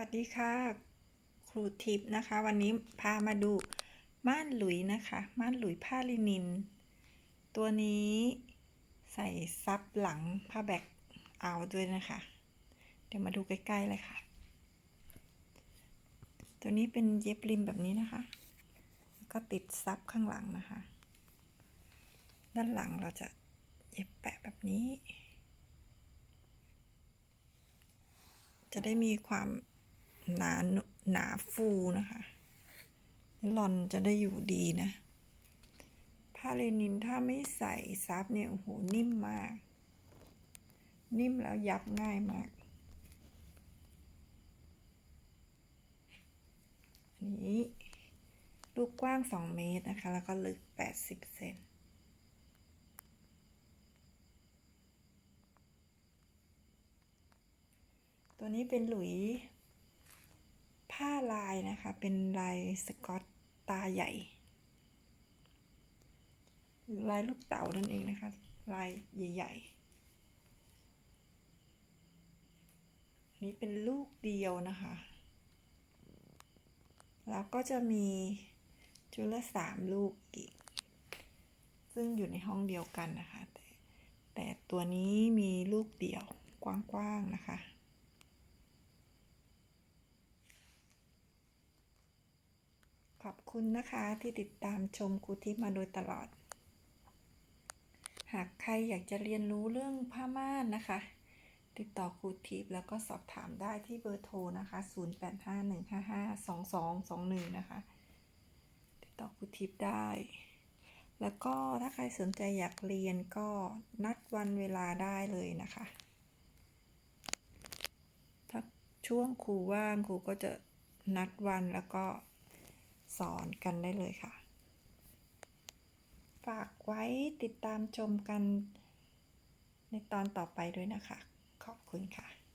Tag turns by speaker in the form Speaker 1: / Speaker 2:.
Speaker 1: วัสดีค่ะ ครูทิพย์นะคะ วันนี้พามาดูม่านหลุยนะคะ ม่านหลุยผ้าลินิน ตัวนี้ใส่ซับหลังผ้าแบกเอาด้วยนะคะ เดี๋ยวมาดูใกล้ๆเลยค่ะ ตัวนี้เป็นเย็บริมแบบนี้นะคะ ก็ติดซับข้างหลังนะคะ ด้านหลังเราจะเย็บแปะแบบนี้จะได้มีความ หนาหนาฟูนะคะลอนจะได้อยู่ดีนะ ผ้าเลนินถ้าไม่ใส่ซับเนี่ยโอ้โหนิ่มมาก นิ่มแล้วยับง่ายมาก อันนี้ ลูกกว้าง 2 เมตรนะคะ แล้วก็ลึก 80 เซนตัวนี้เป็นหลุย ผ้าลายนะคะ เป็นลายสกอตตาใหญ่ หรือลายลูกเต๋านั่นเองนะคะ ลายใหญ่ๆ นี้เป็นลูกเดียวนะคะ แล้วก็จะมีจุลสามลูกอีก ซึ่งอยู่ในห้องเดียวกันนะคะ แต่แต่ตัวนี้มีลูกเดียวกว้างๆนะคะ ขอบคุณนะคะที่ติดตามชมครูทิพย์มาโดยตลอด หากใครอยากจะเรียนรู้เรื่องผ้าม่านนะคะ ติดต่อครูทิพย์แล้วก็สอบถามได้ที่เบอร์โทรนะคะ 0851552221 นะคะ ติดต่อครูทิพย์ได้ แล้วก็ถ้าใครสนใจอยากเรียนก็นัดวันเวลาได้เลยนะคะ ถ้าช่วงครูว่างครูก็จะนัดวันแล้วก็ สอนกันได้เลยค่ะ ฝากไว้ติดตามชมกันในตอนต่อไปด้วยนะคะ ขอบคุณค่ะ